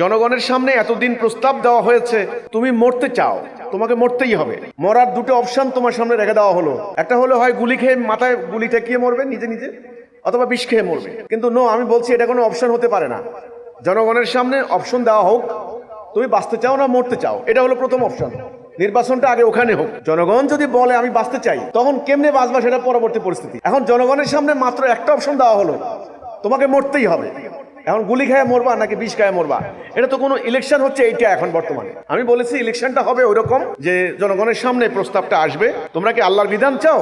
জনগণের সামনে এতদিন প্রস্তাব দেওয়া হয়েছে, তুমি মরতে চাও, তোমাকে মরতেই হবে। মরার দুটো অপশান তোমার সামনে রেখে দেওয়া হলো। একটা হলো হয় গুলি খেয়ে মাথায় গুলি ঠেকিয়ে মরবে, নিজে নিজে, অথবা বিষ খেয়ে মরবে। কিন্তু নো আমি বলছি এটা কোনো অপশন হতে পারে না। জনগণের সামনে অপশন দেওয়া হোক, তুমি বাঁচতে চাও না মরতে চাও, এটা হলো প্রথম অপশন নির্বাচনটা আগে ওখানে হোক। জনগণ যদি বলে আমি বাঁচতে চাই, তখন কেমনে বাঁচবা সেটা পরবর্তী পরিস্থিতি। এখন জনগণের সামনে মাত্র একটা অপশন দেওয়া হলো, তোমাকে মরতেই হবে। এখন গুলি খায় মরবা নাকি বিষ খায় মরবা? এটা তো কোনো ইলেকশন হচ্ছে, এইটা এখন বর্তমানে। আমি বলেছি ইলেকশনটা হবে ওইরকম যে জনগণের সামনে প্রস্তাবটা আসবে। তোমরা কি আল্লাহর বিধান চাও?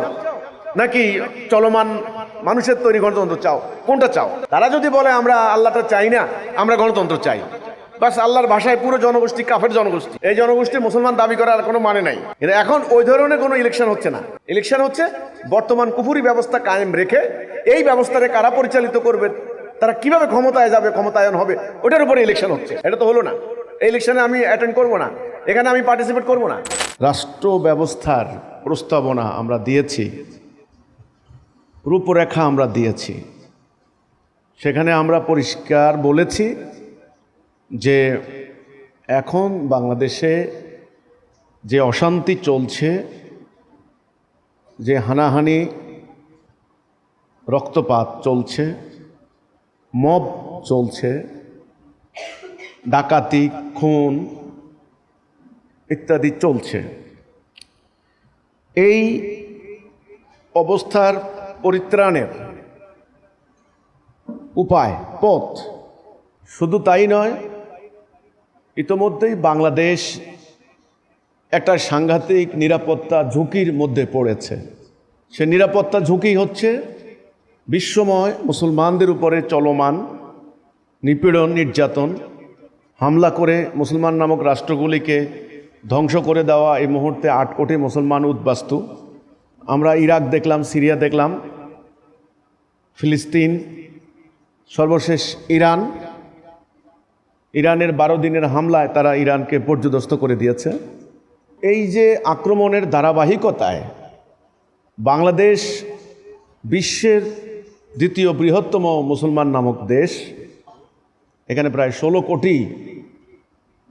নাকি চলমান মানুষের তৈরি গণতন্ত্র চাও? কোনটা চাও? তারা যদি বলে, আমরা আল্লাহটা চাই না, আমরা গণতন্ত্র চাই। বাস আল্লাহর ভাষায় পুরো জনগোষ্ঠী কাফের জনগোষ্ঠী। এই জনগোষ্ঠী মুসলমান দাবি করার কোনো মানে নাই। কিন্তু এখন ওই ধরনের কোনো ইলেকশন হচ্ছে না। ইলেকশন হচ্ছে বর্তমান কুফুরি ব্যবস্থা কায়েম রেখে, এই ব্যবস্থাকে কারা পরিচালিত করবে তারা কীভাবে ক্ষমতায় যাবে, ক্ষমতায়ন হবে, ওটার উপরে ইলেকশন হচ্ছে। এটা তো হলো না। ইলেকশনে আমি অ্যাটেন্ড করব না। এখানে আমি পার্টিসিপেট করব না। রাষ্ট্র ব্যবস্থার প্রস্তাবনা আমরা দিয়েছি। রূপরেখা আমরা দিয়েছি। সেখানে আমরা পরিষ্কার বলেছি যে এখন বাংলাদেশে যে অশান্তি চলছে, যে হানাহানি রক্তপাত চলছে মব চলছে, ডাকাতি, খুন ইত্যাদি চলছে। এই অবস্থার পরিত্রাণের উপায়, পথ শুধু তাই নয়, ইতোমধ্যেই বাংলাদেশ একটা সাংঘাতিক নিরাপত্তা ঝুঁকির মধ্যে পড়েছে। সে নিরাপত্তা ঝুঁকি হচ্ছে বিশ্বময় মুসলমানদের উপরে চলমান নিপীড়ন, নির্যাতন, হামলা করে মুসলমান নামক রাষ্ট্রগুলিকে ধ্বংস করে দেওয়া এই মুহূর্তে আট কোটি মুসলমান উদ্বাস্তু। আমরা ইরাক দেখলাম, সিরিয়া দেখলাম, ফিলিস্তিন, সর্বশেষ ইরান। ইরানের বারো দিনের হামলায় তারা ইরানকে পর্যদস্ত করে দিয়েছে। এই যে আক্রমণের ধারাবাহিকতায় বাংলাদেশ বিশ্বের দ্বিতীয় বৃহত্তম মুসলমান নামক দেশ। এখানে প্রায় ষোলো কোটি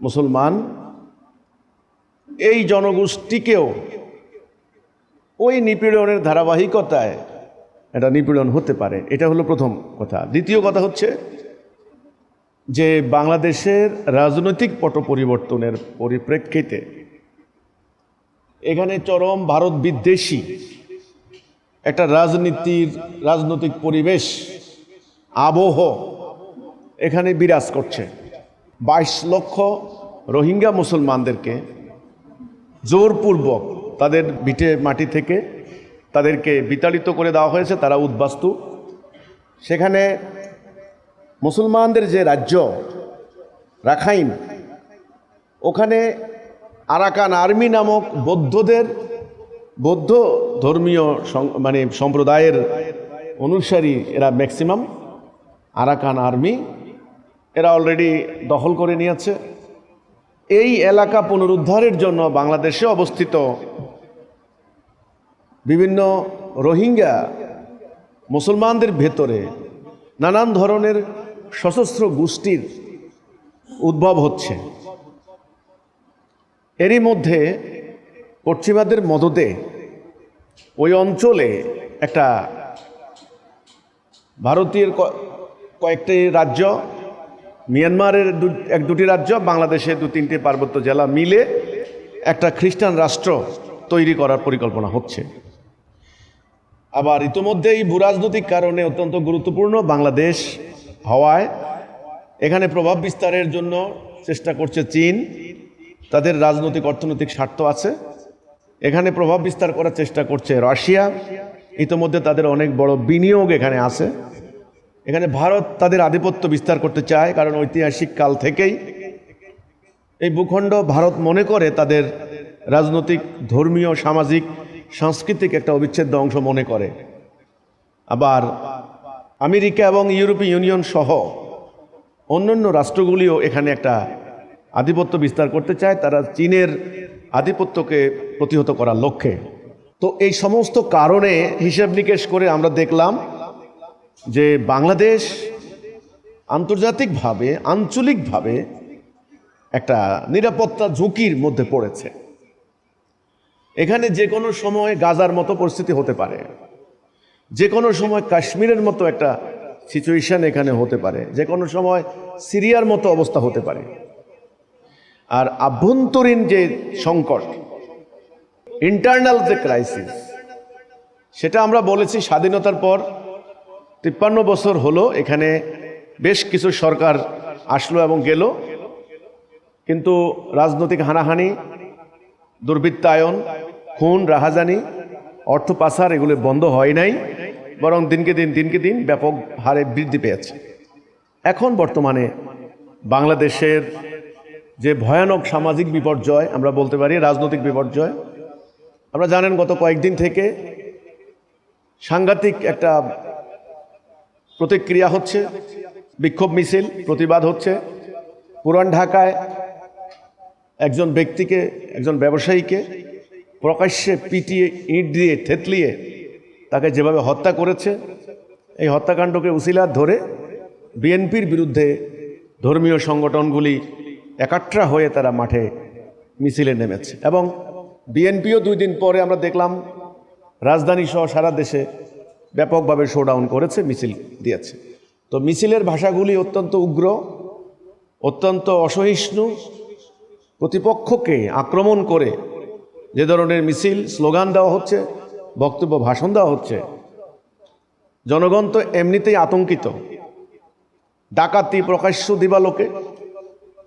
মুসলমান। এই জনগোষ্ঠীকেও ওই নিপীড়নের ধারাবাহিকতায় এটা নিপীড়ন হতে পারে। এটা হলো প্রথম কথা। দ্বিতীয় কথা হচ্ছে যে বাংলাদেশের রাজনৈতিক পট পরিবর্তনের পরিপ্রেক্ষিতে এখানে চরম ভারত বিদ্বেষী একটা রাজনীতির, রাজনৈতিক পরিবেশ, আবহ, এখানে বিরাজ করছে। বাইশ লক্ষ রোহিঙ্গা মুসলমানদেরকে জোরপূর্বক তাদের ভিটে মাটি থেকে তাদেরকে বিতাড়িত করে দেওয়া হয়েছে, তারা উদ্বাস্তু। সেখানে মুসলমানদের যে রাজ্য, রাখাইন, ওখানে আরাকান আর্মি নামক বৌদ্ধদের বৌদ্ধ ধর্মীয় মানে সম্প্রদায়ের অনুসারী এরা ম্যাক্সিমাম আরাকান আর্মি এরা অলরেডি দখল করে নিয়েছে। এই এলাকা পুনরুদ্ধারের জন্য বাংলাদেশে অবস্থিত বিভিন্ন রোহিঙ্গা মুসলমানদের ভেতরে নানান ধরনের সশস্ত্র গোষ্ঠীর উদ্ভব হচ্ছে। এরই মধ্যে পশ্চিমাদের মদতে ওই অঞ্চলে একটা ভারতীয় কয়েকটি রাজ্য, মিয়ানমারের এক দুটি রাজ্য, বাংলাদেশের দু তিনটি পার্বত্য জেলা মিলে একটা খ্রিস্টান রাষ্ট্র তৈরি করার পরিকল্পনা হচ্ছে। আবার ইতোমধ্যেই ভূরাজনৈতিক কারণে অত্যন্ত গুরুত্বপূর্ণ বাংলাদেশ হওয়ায় এখানে প্রভাব বিস্তারের জন্য চেষ্টা করছে চীন। তাদের রাজনৈতিক, অর্থনৈতিক স্বার্থ আছে। এখানে প্রভাব বিস্তার করার চেষ্টা করছে রাশিয়া। ইতোমধ্যে তাদের অনেক বড় বিনিয়োগ এখানে আছে। এখানে ভারত তাদের আধিপত্য বিস্তার করতে চায়, কারণ ঐতিহাসিক কাল থেকেই এই ভূখণ্ড ভারত মনে করে তাদের রাজনৈতিক, ধর্মীয়, সামাজিক, সাংস্কৃতিক একটা অবিচ্ছেদ্য অংশ মনে করে। আবার আমেরিকা এবং ইউরোপীয় ইউনিয়ন সহ অন্যান্য রাষ্ট্রগুলিও এখানে একটা আধিপত্য বিস্তার করতে চায়। তারা চীনের আধিপত্যকে প্রতিহত করার লক্ষ্যে। তো এই সমস্ত কারণে হিসেব নিকেশ করে আমরা দেখলাম যে বাংলাদেশ আন্তর্জাতিকভাবে, আঞ্চলিকভাবে একটা নিরাপত্তা ঝুঁকির মধ্যে পড়েছে। এখানে যে কোনো সময় গাজার মতো পরিস্থিতি হতে পারে। যে কোনো সময় কাশ্মীরের মতো একটা সিচুয়েশন এখানে হতে পারে। যে কোনো সময় সিরিয়ার মতো অবস্থা হতে পারে। আর আভ্যন্তরীণ যে সংকট ইন্টারনাল যে ক্রাইসিস সেটা আমরা বলেছি স্বাধীনতার পর, তিপ্পান্ন বছর হলো, এখানে বেশ কিছু সরকার আসলো এবং গেল। কিন্তু রাজনৈতিক হানাহানি, দুর্বৃত্তায়ন, খুন, রাহাজানি, অর্থ পাচার এগুলো বন্ধ হয় নাই, বরং দিনকে দিন দিনকে দিন ব্যাপক হারে বৃদ্ধি পেয়েছে। এখন বর্তমানে বাংলাদেশের যে ভয়ানক সামাজিক বিপর্যয় আমরা বলতে পারি, রাজনৈতিক বিপর্যয়। আমরা জানেন গত কয়েকদিন থেকে সাংঘাতিক একটা প্রতিক্রিয়া হচ্ছে, বিক্ষোভ মিছিল, প্রতিবাদ হচ্ছে। পুরান ঢাকায় একজন ব্যক্তিকে, একজন ব্যবসায়ীকে প্রকাশ্যে পিটিয়ে, ইট দিয়ে থেতলিয়ে তাকে যেভাবে হত্যা করেছে, এই হত্যাকাণ্ডকে উসিলার ধরে বিএনপির বিরুদ্ধে ধর্মীয় সংগঠনগুলি একাট্রা হয়ে তারা মাঠে মিছিলে নেমেছে। এবং বিএনপিও দুই দিন পরে আমরা দেখলাম, রাজধানী সহ সারা দেশে ব্যাপকভাবে শোডাউন করেছে, মিছিল দিয়েছে। তো মিছিলের ভাষাগুলি অত্যন্ত উগ্র, অত্যন্ত অসহিষ্ণু। প্রতিপক্ষকে আক্রমণ করে যে ধরনের মিছিল স্লোগান দেওয়া হচ্ছে, বক্তব্য ভাষণ দেওয়া হচ্ছে, জনগণ তো এমনিতেই আতঙ্কিত। ডাকাতি প্রকাশ্য দিবালোকে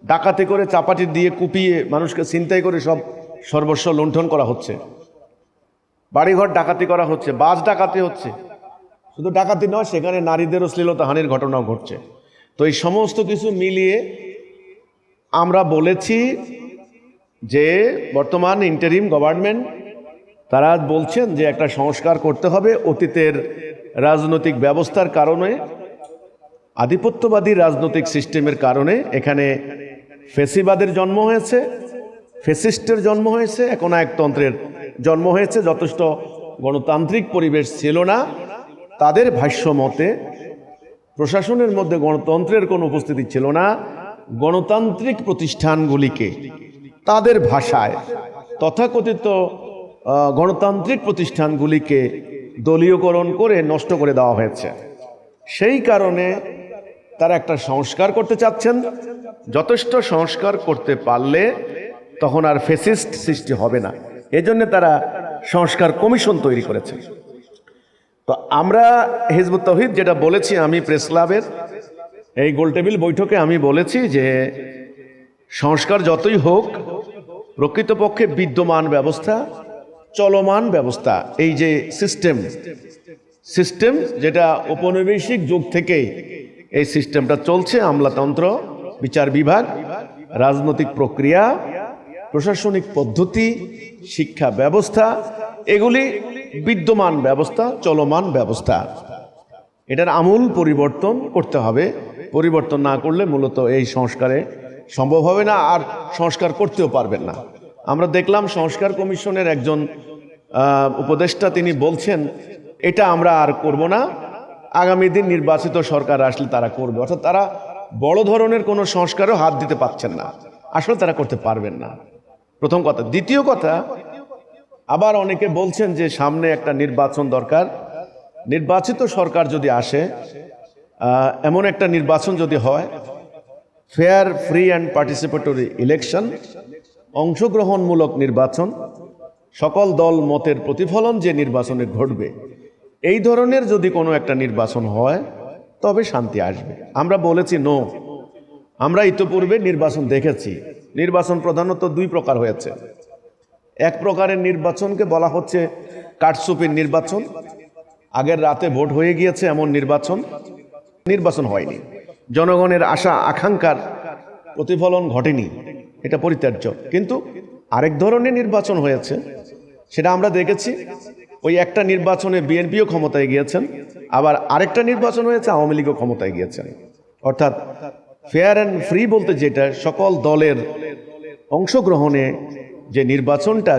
ডাকাতি করে, চাপাটি দিয়ে কুপিয়ে মানুষকে ছিনতাই করে সব সর্বস্ব লুণ্ঠন করা হচ্ছে। বাড়িঘর ডাকাতি করা হচ্ছে, বাস ডাকাতি হচ্ছে। শুধু ডাকাতি নয়, সেখানে নারীদের শ্লীলতাহানির ঘটনাও ঘটছে। তো এই সমস্ত কিছু মিলিয়ে আমরা বলেছি যে, বর্তমান ইন্টারিম গভর্নমেন্ট তারা বলছেন যে, একটা সংস্কার করতে হবে অতীতের রাজনৈতিক ব্যবস্থার কারণে, আধিপত্যবাদী রাজনৈতিক সিস্টেমের কারণে। এখানে ফেসিবাদের জন্ম হয়েছে, ফেসিস্টের জন্ম হয়েছে এখন একতন্ত্রের জন্ম হয়েছে, যথেষ্ট গণতান্ত্রিক পরিবেশ ছিল না। তাদের ভাষ্য মতে প্রশাসনের মধ্যে গণতন্ত্রের কোনো উপস্থিতি ছিল না। গণতান্ত্রিক প্রতিষ্ঠানগুলিকে তাদের ভাষায় তথাকথিত গণতান্ত্রিক প্রতিষ্ঠানগুলিকে দলীয়করণ করে নষ্ট করে দেওয়া হয়েছে। সেই কারণে তারা একটা সংস্কার করতে চাচ্ছেন। যথেষ্ট সংস্কার করতে পারলে তখন আর ফেসিস্ট সৃষ্টি হবে না। এজন্য তারা সংস্কার কমিশন তৈরি করেছে। তো আমরা হিজবুত তহিদ যেটা বলেছি আমি প্রেস ক্লাবের, এই গোলটেবিল বৈঠকে আমি বলেছি যে সংস্কার যতই হোক, প্রকৃতপক্ষে বিদ্যমান ব্যবস্থা, চলমান ব্যবস্থা, এই যে সিস্টেম সিস্টেম যেটা ঔপনিবেশিক যুগ থেকেই এই সিস্টেমটা চলছে, আমলাতন্ত্র বিচার বিভাগ, রাজনৈতিক প্রক্রিয়া, প্রশাসনিক পদ্ধতি, শিক্ষা ব্যবস্থা, এগুলি বিদ্যমান ব্যবস্থা, চলমান ব্যবস্থা। এটার আমূল পরিবর্তন করতে হবে। পরিবর্তন না করলে মূলত এই সংস্কারে সম্ভব হবে না, আর সংস্কার করতেও পারবেন না। আমরা দেখলাম সংস্কার কমিশনের একজন উপদেষ্টা তিনি বলছেন, এটা আমরা আর করব না। আগামী দিন নির্বাচিত সরকার আসলে তারা করবে। অর্থাৎ তারা বড় ধরনের কোনো সংস্কারও হাত দিতে পারছেন না। আসলে তারা করতে পারবেন না। প্রথম কথা। দ্বিতীয় কথা, আবার অনেকে বলছেন যে সামনে একটা নির্বাচন দরকার। নির্বাচিত সরকার যদি আসে এমন একটা নির্বাচন যদি হয় fair free and participatory election অংশগ্রহণমূলক নির্বাচন, সকল দল মতের প্রতিফলন যে নির্বাচনে ঘটবে, এই ধরনের যদি কোনো একটা নির্বাচন হয় তবে শান্তি আসবে। আমরা বলেছি নো। আমরা ইতোপূর্বে নির্বাচন দেখেছি। নির্বাচন প্রধানত দুই প্রকার হয়েছে। এক প্রকারের নির্বাচনকে বলা হচ্ছে কারচুপির নির্বাচন। আগের রাতে ভোট হয়ে গিয়েছে এমন নির্বাচন। নির্বাচন হয়নি। জনগণের আশা, আকাঙ্ক্ষার প্রতিফলন ঘটেনি। এটা পরিত্যাজ্য। কিন্তু আরেক ধরনের নির্বাচন হয়েছে। সেটা আমরা দেখেছি। ওই একটা নির্বাচনে বিএনপিও ক্ষমতায় গিয়েছেন, আবার আরেকটা নির্বাচন হয়েছে, আওয়ামী লীগও ক্ষমতায় গিয়েছেন। অর্থাৎ ফেয়ার অ্যান্ড ফ্রি বলতে যেটা, সকল দলের অংশগ্রহণে যে নির্বাচনটা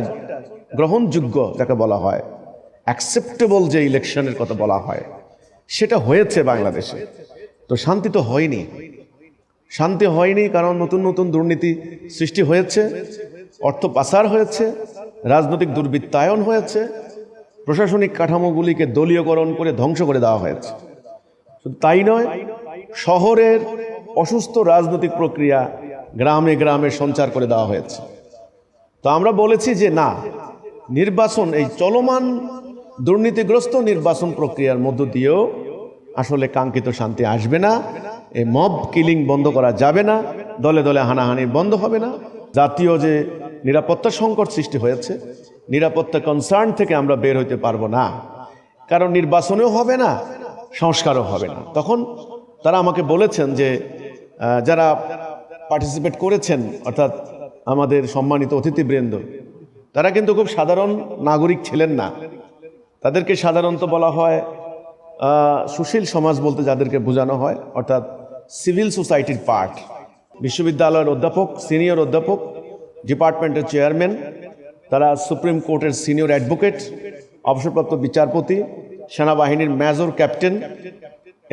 গ্রহণযোগ্য যাকে বলা হয় অ্যাকসেপ্টেবল যে ইলেকশনের কথা বলা হয়, সেটা হয়েছে বাংলাদেশে। তো শান্তি তো হয়নি। শান্তি হয়নি কারণ নতুন নতুন দুর্নীতি সৃষ্টি হয়েছে, অর্থ পাচার হয়েছে, রাজনৈতিক দুর্বৃত্তায়ন হয়েছে প্রশাসনিক কাঠামোগুলিকে দলীয়করণ করে ধ্বংস করে দেওয়া হয়েছে। শুধু তাই নয়, শহরের অসুস্থ রাজনৈতিক প্রক্রিয়া গ্রামে গ্রামে সঞ্চার করে দেওয়া হয়েছে। তো আমরা বলেছি যে না, নির্বাচন, এই চলমান দুর্নীতিগ্রস্ত নির্বাচন প্রক্রিয়ার মধ্য দিয়েও আসলে কাঙ্ক্ষিত শান্তি আসবে না, এই মব কিলিং বন্ধ করা যাবে না, দলে দলে হানাহানি বন্ধ হবে না। জাতীয় যে নিরাপত্তা সংকট সৃষ্টি হয়েছে নিরাপত্তা কনসার্ন থেকে আমরা বের হইতে পারব না। কারণ নির্বাচনেও হবে না, সংস্কারও হবে না। তখন তারা আমাকে বলেছেন যে যারা পার্টিসিপেট করেছেন, অর্থাৎ আমাদের সম্মানিত অতিথিবৃন্দ, তারা কিন্তু খুব সাধারণ নাগরিক ছিলেন না। তাদেরকে সাধারণত বলা হয় সুশীল সমাজ বলতে যাদেরকে বোঝানো হয়, অর্থাৎ সিভিল সোসাইটির পার্ট। বিশ্ববিদ্যালয়ের অধ্যাপক, সিনিয়র অধ্যাপক, ডিপার্টমেন্টের চেয়ারম্যান তারা সুপ্রিম কোর্টের সিনিয়র অ্যাডভোকেট, অবসরপ্রাপ্ত বিচারপতি, সেনাবাহিনীর মেজর ক্যাপ্টেন,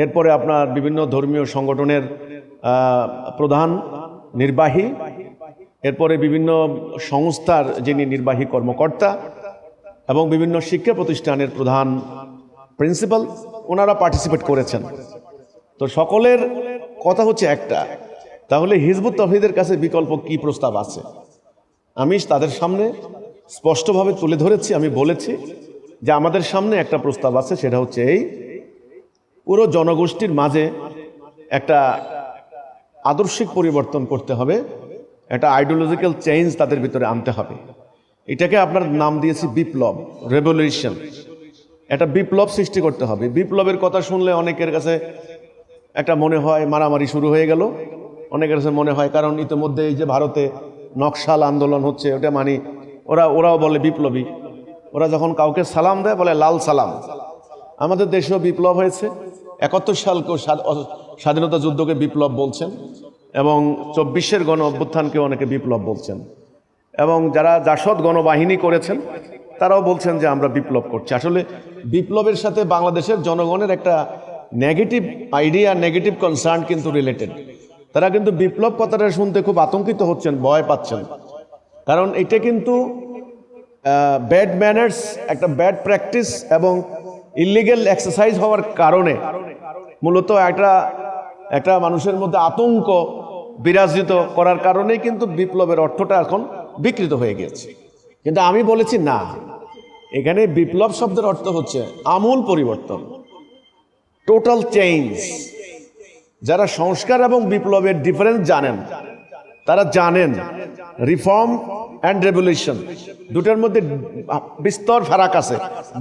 এরপরে আপনার বিভিন্ন ধর্মীয় সংগঠনের প্রধান, নির্বাহী, এরপরে বিভিন্ন সংস্থার যিনি নির্বাহী কর্মকর্তা এবং বিভিন্ন শিক্ষা প্রতিষ্ঠানের প্রধান প্রিন্সিপাল, ওনারা পার্টিসিপেট করেছেন। তো সকলের কথা হচ্ছে একটা, তাহলে হিজবুত তহিদের কাছে বিকল্প কি প্রস্তাব আছে? আমি তাদের সামনে স্পষ্টভাবে তুলে ধরেছি, আমি বলেছি যে আমাদের সামনে একটা প্রস্তাব আছে, সেটা হচ্ছে এই, পুরো জনগোষ্ঠীর মাঝে একটা আদর্শিক পরিবর্তন করতে হবে, একটা আইডিওলজিক্যাল চেঞ্জ তাদের ভিতরে আনতে হবে। এটাকে আপনার নাম দিয়েছি বিপ্লব রেভলিউশন একটা বিপ্লব সৃষ্টি করতে হবে। বিপ্লবের কথা শুনলে অনেকের কাছে একটা মনে হয় মারামারি শুরু হয়ে গেল। অনেকের কাছে মনে হয় কারণ ইতিমধ্যে এই যে ভারতে নকশাল আন্দোলন হচ্ছে, ওটা মানি ওরা, ওরাও বলে বিপ্লবী। ওরা যখন কাউকে সালাম দেয়, বলে লাল সালাম। আমাদের দেশেও বিপ্লব হয়েছে। একাত্তর সালকেও স্বাধীনতা যুদ্ধকে বিপ্লব বলছেন এবং চব্বিশের গণ অভ্যুত্থানকে অনেকে বিপ্লব বলছেন। এবং যারা জাসদ গণবাহিনী করেছেন, তারাও বলছেন যে আমরা বিপ্লব করছি। আসলে বিপ্লবের সাথে বাংলাদেশের জনগণের একটা নেগেটিভ আইডিয়া নেগেটিভ কনসার্ন কিন্তু রিলেটেড তারা কিন্তু বিপ্লব কথাটা শুনতে খুব আতঙ্কিত হচ্ছেন, ভয় পাচ্ছেন। কারণ এটা কিন্তু ব্যাড ম্যানার্স একটা ব্যাড প্র্যাকটিস এবং ইলিগেল এক্সারসাইজ হওয়ার কারণে মূলত একটা একটা মানুষের মধ্যে আতঙ্ক বিরাজিত করার কারণেই কিন্তু বিপ্লবের অর্থটা এখন বিকৃত হয়ে গিয়েছে। কিন্তু আমি বলেছি না, এখানে বিপ্লব শব্দের অর্থ হচ্ছে আমূল পরিবর্তন টোটাল চেঞ্জ যারা সংস্কার এবং বিপ্লবের ডিফারেন্স জানেন তারা জানেন রিফর্ম অ্যান্ড রেভলিউশন। দুটোর মধ্যে বিস্তর ফারাক আছে,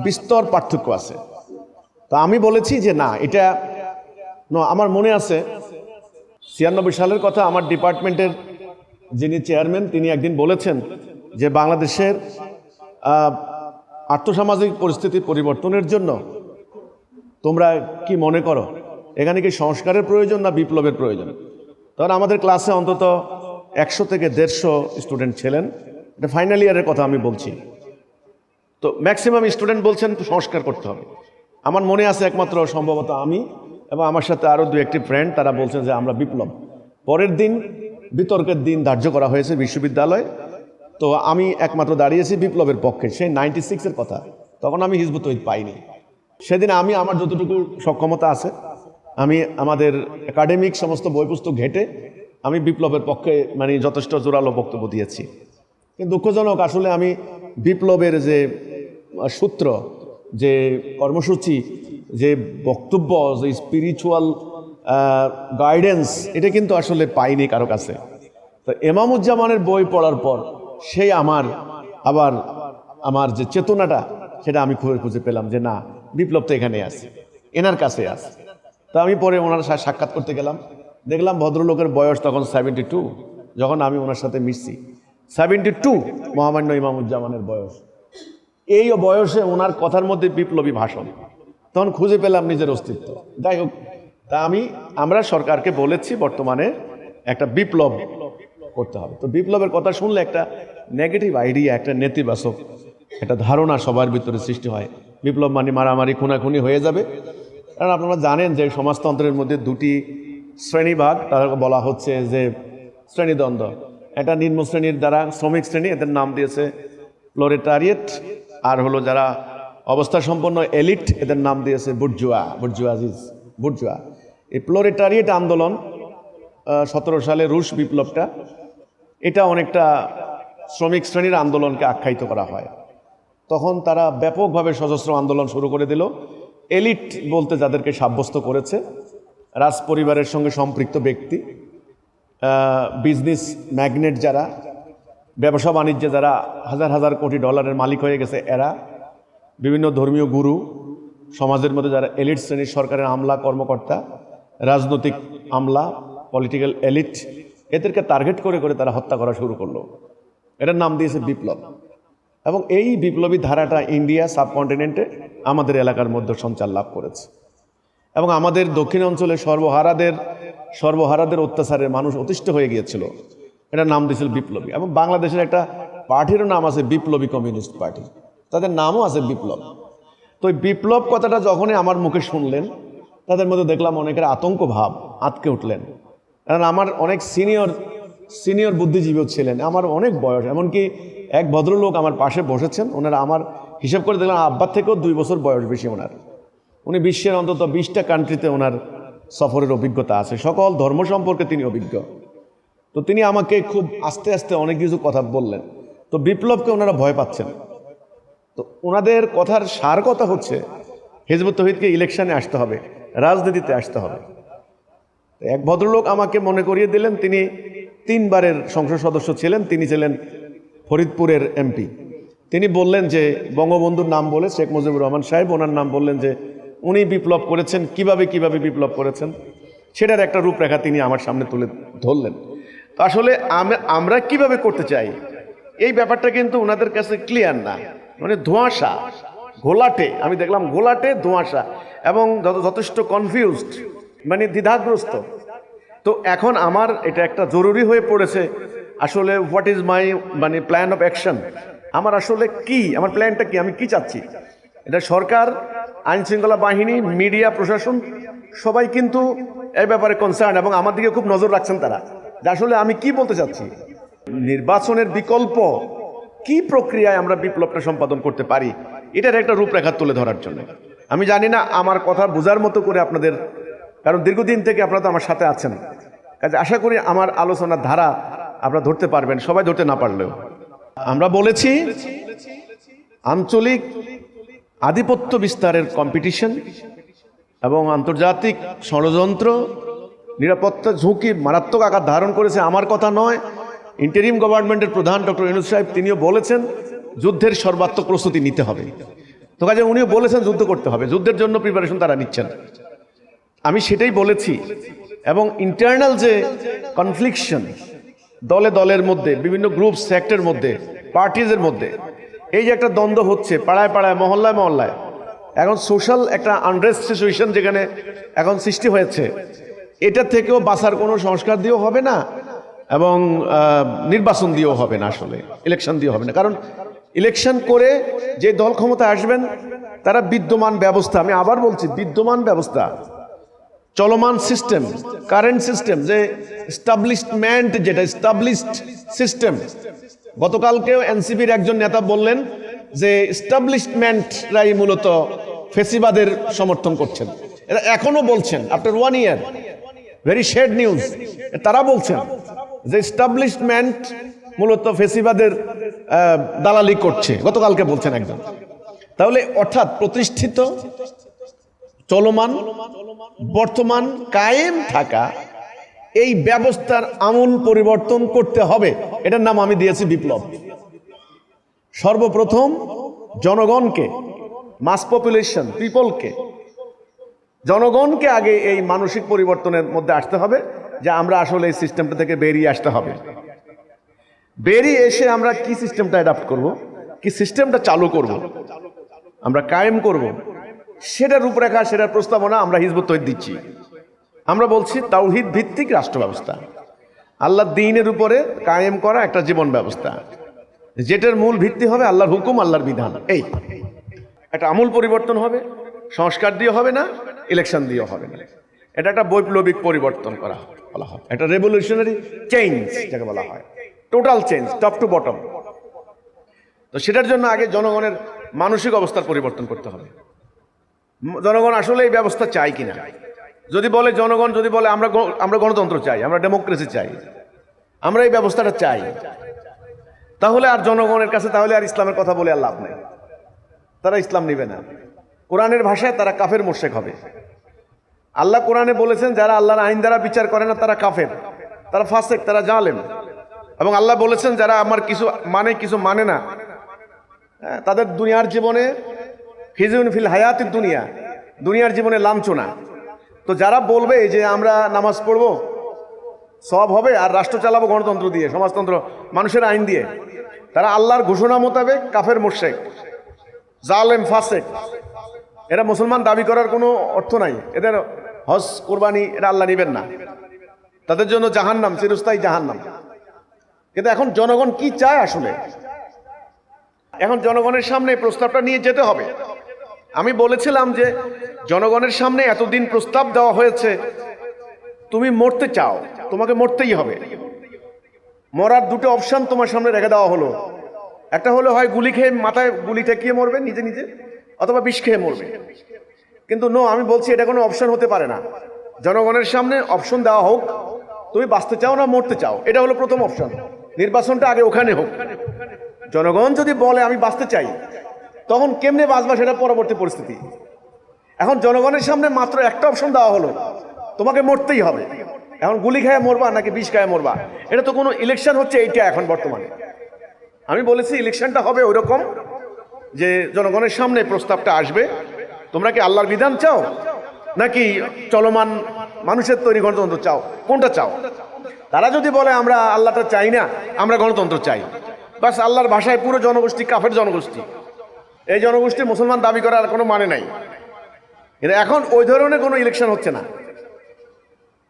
বিস্তর পার্থক্য আছে। তো আমি বলেছি যে না, এটা আমার মনে আছে ছিয়ানব্বই সালের কথা আমার ডিপার্টমেন্টের যিনি চেয়ারম্যান, তিনি একদিন বলেছেন যে বাংলাদেশের আর্থসামাজিক পরিস্থিতি পরিবর্তনের জন্য তোমরা কি মনে করো? এখানে কি সংস্কারের প্রয়োজন না বিপ্লবের প্রয়োজন? তখন আমাদের ক্লাসে অন্তত একশো থেকে দেড়শো স্টুডেন্ট ছিলেন। এটা ফাইনাল ইয়ারের কথা আমি বলছি। তো ম্যাক্সিমাম স্টুডেন্ট বলছেন সংস্কার করতে হবে। আমার মনে আছে একমাত্র সম্ভবত আমি এবং আমার সাথে আরও দু একটি ফ্রেন্ড তারা বলছেন যে আমরা বিপ্লব। পরের দিন বিতর্কের দিন ধার্য করা হয়েছে বিশ্ববিদ্যালয়। তো আমি একমাত্র দাঁড়িয়েছি বিপ্লবের পক্ষে, সেই নাইনটি সিক্সের কথা। তখন আমি হিজবুত পাইনি। সেদিন আমি, আমার যতটুকু সক্ষমতা আছে, আমি আমাদের একাডেমিক সমস্ত বই পুস্তক ঘেটে আমি বিপ্লবের পক্ষে মানে যথেষ্ট জোরালো বক্তব্য দিয়েছি। কিন্তু দুঃখজনক, আসলে আমি বিপ্লবের যে সূত্র, যে কর্মসূচি, যে বক্তব্য, যে স্পিরিচুয়াল গাইডেন্স এটা কিন্তু আসলে পাইনি কারও কাছে। তো এমামুজ্জামানের বই পড়ার পর সেই আমার আবার আমার যে চেতনাটা, সেটা আমি খুঁজে খুঁজে পেলাম যে না, বিপ্লব তো এখানে আছে, এনার কাছে আছে। তো আমি পরে ওনার সাথে সাক্ষাৎ করতে গেলাম। দেখলাম ভদ্রলোকের বয়স তখন সেভেন্টি টু যখন আমি ওনার সাথে মিশছি। সেভেন্টি টু মহামান্য ইমামুজ্জামানের বয়স। এই বয়সে ওনার কথার মধ্যে বিপ্লবী ভাষণ। তখন খুঁজে পেলাম নিজের অস্তিত্ব। যাই হোক, তা আমি, আমরা সরকারকে বলেছি বর্তমানে একটা বিপ্লব করতে হবে। তো বিপ্লবের কথা শুনলে একটা নেগেটিভ আইডিয়া একটা নেতিবাচক, একটা ধারণা সবার ভিতরে সৃষ্টি হয়। বিপ্লব মানে মারামারি, খুনাখুনি হয়ে যাবে। কারণ আপনারা জানেন যে সমাজতন্ত্রের মধ্যে দুটি শ্রেণীভাগ তাদেরকে বলা হচ্ছে যে শ্রেণীদ্বন্দ্ব। এটা নিম্ন শ্রেণির দ্বারা শ্রমিক শ্রেণি, এদের নাম দিয়েছে ফ্লোরেটারিয়েট আর হলো যারা অবস্থা সম্পন্ন এলিট, এদের নাম দিয়েছে বুর্জুয়া বুর্জুয়াজিজ বুর্জুয়া। এই প্লোরেটারিয়েট আন্দোলন সতেরো সালে রুশ বিপ্লবটা, এটা অনেকটা শ্রমিক শ্রেণির আন্দোলনকে আখ্যায়িত করা হয়। তখন তারা ব্যাপকভাবে সশস্ত্র আন্দোলন শুরু করে দিল। এলিট বলতে যাদেরকে সাব্যস্ত করেছে রাজ পরিবারের সঙ্গে সম্পৃক্ত ব্যক্তি বিজনেস ম্যাগনেট যারা, ব্যবসা বাণিজ্যে যারা, হাজার হাজার কোটি ডলারের মালিক হয়ে গেছে এরা, বিভিন্ন ধর্মীয় গুরু, সমাজের মধ্যে যারা এলিট শ্রেণির সরকারের আমলা, কর্মকর্তা, রাজনৈতিক আমলা পলিটিক্যাল এলিট এদেরকে টার্গেট করে করে তারা হত্যা করা শুরু করল। এটার নাম দিয়েছে বিপ্লব। এবং এই বিপ্লবী ধারাটা ইন্ডিয়া সাবকন্টিনেন্টে আমাদের এলাকার মধ্যে সঞ্চার লাভ করেছে। এবং আমাদের দক্ষিণ অঞ্চলে সর্বহারাদের সর্বহারাদের অত্যাচারে মানুষ অতিষ্ঠ হয়ে গিয়েছিল। এটার নাম দিয়েছিল বিপ্লবী। এবং বাংলাদেশের একটা পার্টিরও নাম আছে বিপ্লবী কমিউনিস্ট পার্টি। তাদের নামও আছে বিপ্লব। তো বিপ্লব কথাটা যখনই আমার মুখে শুনলেন, তাদের মধ্যে দেখলাম অনেকের আতঙ্ক ভাব আতকে উঠলেন। কারণ আমার অনেক সিনিয়র সিনিয়র বুদ্ধিজীবীও ছিলেন। আমার অনেক বয়স। এমনকি এক ভদ্রলোক আমার পাশে বসেছেন। ওনারা আমার হিসাব করে দেখলাম আব্বার থেকেও দুই বছর বয়স বেশি ওনার। উনি বিশ্বের অন্তত বিশটা কান্ট্রিতে ওনার সফরের অভিজ্ঞতা আছে। সকল ধর্ম সম্পর্কে তিনি অভিজ্ঞ। তো তিনি আমাকে খুব আস্তে আস্তে অনেক কিছু কথা বললেন। তো বিপ্লবকে ওনারা ভয় পাচ্ছেন। তো ওনাদের কথার সার কথা হচ্ছে, হিজবুত তহিদকে ইলেকশনে আসতে হবে, রাজনীতিতে আসতে হবে। এক ভদ্রলোক আমাকে মনে করিয়ে দিলেন, তিনি তিনবারের সংসদ সদস্য ছিলেন, তিনি ছিলেন ফরিদপুরের এমপি। তিনি বললেন যে, বঙ্গবন্ধুর নাম বলে শেখ মুজিবুর রহমান সাহেব, ওনার নাম বললেন যে উনি বিপ্লব করেছেন, কীভাবে কীভাবে বিপ্লব করেছেন, সেটার একটা রূপরেখা তিনি আমার সামনে তুলে ধরলেন। তো আসলে আম- আমরা কীভাবে করতে চাই, এই ব্যাপারটা কিন্তু ওনাদের কাছে ক্লিয়ার না। মানে ধোঁয়াশা, ঘোলাটে, আমি দেখলাম ঘোলাটে, ধোঁয়াশা, এবং যথেষ্ট কনফিউজড মানে দ্বিধাগ্রস্ত। তো এখন আমার এটা একটা জরুরি হয়ে পড়েছে, আসলে হোয়াট ইজ মাই মানে প্ল্যান অফ অ্যাকশন আমার আসলে কি, আমার প্ল্যানটা কি, আমি কি চাচ্ছি? এটা সরকার আইন শৃঙ্খলা বাহিনী, মিডিয়া, প্রশাসন, সবাই কিন্তু এই ব্যাপারে কনসার্ন এবং আমার দিকে খুব নজর রাখছেন তারা। যে আসলে আমি কি বলতে চাচ্ছি? নির্বাচনের বিকল্প কি প্রক্রিয়ায় আমরা বিপ্লবটা সম্পাদন করতে পারি? এটার একটা রূপরেখা তুলে ধরার জন্য। আমি জানি না আমার কথা বোঝার মতো করে আপনাদের, কারণ দীর্ঘদিন থেকে আপনারা তো আমার সাথে আছেন। কাজে আশা করি আমার আলোচনার ধারা আপনারা ধরতে পারবেন, সবাই ধরতে না পারলেও। আমরা বলেছি, আঞ্চলিক আধিপত্য বিস্তারের কম্পিটিশন এবং আন্তর্জাতিক ষড়যন্ত্র, নিরাপত্তা ঝুঁকি মারাত্মক আকার ধারণ করেছে আমার কথা নয়। ইন্টারিম গভর্নমেন্টের প্রধান ডক্টর ইনুস সাহেব, তিনিও বলেছেন যুদ্ধের সর্বাত্মক প্রস্তুতি নিতে হবে। তো কাজে উনিও বলেছেন যুদ্ধ করতে হবে, যুদ্ধের জন্য প্রিপারেশন তারা নিচ্ছেন। আমি সেটাই বলেছি এবং ইন্টারনাল যে কনফ্লিকশন দলে দলের মধ্যে, বিভিন্ন গ্রুপ সেক্টরের মধ্যে পার্টিজের মধ্যে এই যে একটা দ্বন্দ্ব হচ্ছে, পাড়ায় পাড়ায়, মহল্লায় মহল্লায়, এখন সোশ্যাল একটা আনরেস্ট সিচুয়েশন যেখানে এখন সৃষ্টি হয়েছে, এটা থেকেও বাসার কোনো সংস্কার দিয়েও হবে না, এবং নির্বাচন দিয়েও হবে না আসলে ইলেকশন দিয়েও হবে না। কারণ ইলেকশন করে যে দল ক্ষমতা আসবেন, তারা বিদ্যমান ব্যবস্থা, আমি আবার বলছি, বিদ্যমান ব্যবস্থা, চলমান সিস্টেম কারেন্ট সিস্টেম যে এস্টাবলিশমেন্ট যেটা এস্টাবলিশড সিস্টেম গতকালকেও এনসিপির একজন নেতা বললেন যে এস্টাবলিশমেন্টরাই মূলত ফেসিবাদের সমর্থন করছেন। এটা এখনও বলছেন after one year very sad news তারা বলছেন যে এস্টাবলিশমেন্ট মূলত ফেসিবাদের দালালি করছে, গতকালকে বলছেন একজন। তাহলে অর্থাৎ প্রতিষ্ঠিত, চলমান, বর্তমান, কায়েম থাকা এই ব্যবস্থার আমূল পরিবর্তন করতে হবে। এটার নাম আমি দিয়েছি বিপ্লব। সর্বপ্রথম জনগণকে মাস পপুলেশন পিপলকে জনগণকে আগে এই মানসিক পরিবর্তনের মধ্যে আসতে হবে, যে আমরা আসলে এই সিস্টেমটা থেকে বেরিয়ে আসতে হবে। বেরিয়ে এসে আমরা কি সিস্টেমটা অ্যাডাপ্ট করব? কি সিস্টেমটা চালু করব? আমরা কায়েম করব? সেটার রূপরেখা, সেটার প্রস্তাবনা আমরা হিজবুত দিচ্ছি। আমরা বলছি তাওহিদ ভিত্তিক রাষ্ট্র ব্যবস্থা আল্লাহ দিনের উপরে কায়েম করা একটা জীবন ব্যবস্থা। যেটার মূল ভিত্তি হবে আল্লাহর হুকুম, আল্লাহর বিধান। এই, একটা আমূল পরিবর্তন হবে, সংস্কার দিয়ে হবে না ইলেকশন দিয়ে হবে না। এটা একটা বৈপ্লবিক পরিবর্তন করা বলা হয়। একটা রেভলিউশনারি চেঞ্জ যাকে বলা হয়। Total change top to bottom তো সেটার জন্য আগে জনগণের মানসিক অবস্থার পরিবর্তন করতে হবে। জনগণ আসলে এই ব্যবস্থা চাই কিনা? যদি বলে জনগণ যদি বলে আমরা আমরা গণতন্ত্র চাই আমরা ডেমোক্রেসি চাই আমরা এই ব্যবস্থাটা চাই তাহলে আর জনগণের কাছে তাহলে আর ইসলামের কথা বলে আর লাভ নেই। তারা ইসলাম নিবে না। কোরআনের ভাষায় তারা কাফের মোশেক হবে। আল্লাহ কোরআনে বলেছেন যারা আল্লাহর আইন দ্বারা বিচার করে না তারা কাফের। তারা ফাসেক তারা জালেম। এবং আল্লাহ বলেছেন যারা আমার কিছু মানে কিছু মানে না হ্যাঁ, তাদের দুনিয়ার জীবনে হিজুন ফিল হায়াতি দুনিয়া দুনিয়ার জীবনে লাঞ্ছনা। তো যারা বলবে যে আমরা নামাজ পড়ব, সব হবে আর রাষ্ট্র চালাবো গণতন্ত্র দিয়ে, সমাজতন্ত্র, মানুষের আইন দিয়ে। তারা আল্লাহর ঘোষণা মোতাবেক কাফের মোশেক জালেম, ফাসেক, এরা মুসলমান দাবি করার কোনো অর্থ নাই। এদের হজ, কোরবানি এরা আল্লাহ নেবেন না। তাদের জন্য জাহান্নাম, চিরস্থায়ী জাহান্নাম। কিন্তু এখন জনগণ কি চায় আসলে? এখন জনগণের সামনে প্রস্তাবটা নিয়ে যেতে হবে। আমি বলেছিলাম যে জনগণের সামনে এতদিন প্রস্তাব দেওয়া হয়েছে, তুমি মরতে চাও, তোমাকে মরতেই হবে। মরার দুটো অপশান তোমার সামনে রেখে দেওয়া হলো। একটা হলো হয় গুলি খেয়ে মাথায় গুলি ঠেকিয়ে মরবে, নিজে নিজে, অথবা বিষ খেয়ে মরবে। কিন্তু নো আমি বলছি এটা কোনো অপশন হতে পারে না। জনগণের সামনে অপশন দেওয়া হোক, তুমি বাঁচতে চাও না মরতে চাও, এটা হলো প্রথম অপশন নির্বাচনটা আগে ওখানে হোক। জনগণ যদি বলে আমি বাঁচতে চাই তখন কেমনে বাঁচবা সেটা পরবর্তী পরিস্থিতি। এখন জনগণের সামনে মাত্র একটা অপশন দেওয়া হলো, তোমাকে মরতেই হবে। এখন গুলি খায় মরবা নাকি বিষ খায় মরবা? এটা তো কোনো ইলেকশন হচ্ছে, এইটা এখন বর্তমানে। আমি বলেছি ইলেকশনটা হবে ওইরকম যে জনগণের সামনে প্রস্তাবটা আসবে। তোমরা কি আল্লাহর বিধান চাও? নাকি চলমান মানুষের তৈরি গণতন্ত্র চাও? কোনটা চাও? তারা যদি বলে, আমরা আল্লাহটা চাই না, আমরা গণতন্ত্র চাই। বাস আল্লাহর ভাষায় পুরো জনগোষ্ঠী কাফের জনগোষ্ঠী। এই জনগোষ্ঠী মুসলমান দাবি করার কোনো মানে নাই। কিন্তু এখন ওই ধরনের কোনো ইলেকশন হচ্ছে না।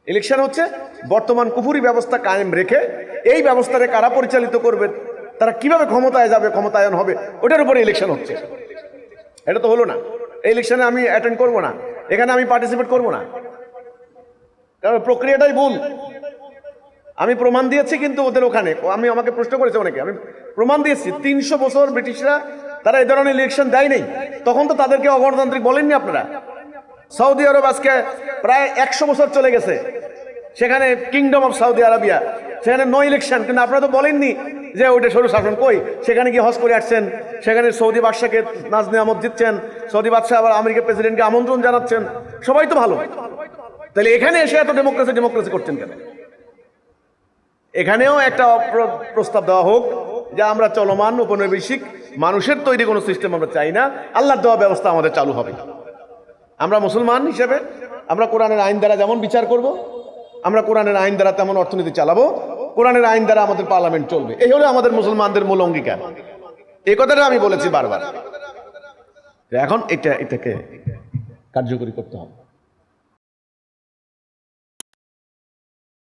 ইলেকশন হচ্ছে বর্তমান কুফুরি ব্যবস্থা কায়েম রেখে এই ব্যবস্থাকে কারা পরিচালিত করবে, তারা কীভাবে ক্ষমতায় যাবে, ক্ষমতায়ন হবে, ওটার উপরে ইলেকশন হচ্ছে। এটা তো হলো না। এই ইলেকশনে আমি অ্যাটেন্ড করব না। এখানে আমি পার্টিসিপেট করব না। কারণ প্রক্রিয়াটাই ভুল। আমি প্রমাণ দিয়েছি কিন্তু ওদের ওখানে। আমি আমাকে প্রশ্ন করেছে অনেকে। আমি প্রমাণ দিয়েছি। তিনশো বছর ব্রিটিশরা তারা এই ধরনের ইলেকশন দেয় নাই তখন তো তাদেরকে অগণতান্ত্রিক বলেননি আপনারা। সৌদি আরব আজকে প্রায় একশো বছর চলে গেছে। সেখানে কিংডম অফ সৌদি আরবিয়া সেখানে নো ইলেকশন কিন্তু আপনারা তো বলেননি যে ওইটা সরু শাসন কই? সেখানে গিয়ে হজ করে আসছেন, সেখানে সৌদি বাদশাকে নাজ নিয়ামত দিচ্ছেন সৌদি বাদশাহ আবার আমেরিকা প্রেসিডেন্টকে আমন্ত্রণ জানাচ্ছেন। সবাই তো ভালো। তাহলে এখানে এসে এত ডেমোক্রেসি ডেমোক্রেসি করছেন কেন? এখানেও একটা প্রস্তাব দেওয়া হোক যে আমরা চলমান উপনিবেশিক মানুষের তৈরি কোনো সিস্টেম আমরা চাই না। আল্লাহর দেওয়া ব্যবস্থা আমাদের চালু হবে। আমরা মুসলমান হিসেবে, আমরা কোরআনের আইন দ্বারা যেমন বিচার করব, আমরা কোরআনের আইন দ্বারা তেমন অর্থনীতি চালাবো। কোরআনের আইন দ্বারা আমাদের পার্লামেন্ট চলবে। এই হলো আমাদের মুসলমানদের মূল অঙ্গীকার। এই কথাটা আমি বলেছি বারবার। এখন এটা, এটাকে কার্যকরী করতে হবে।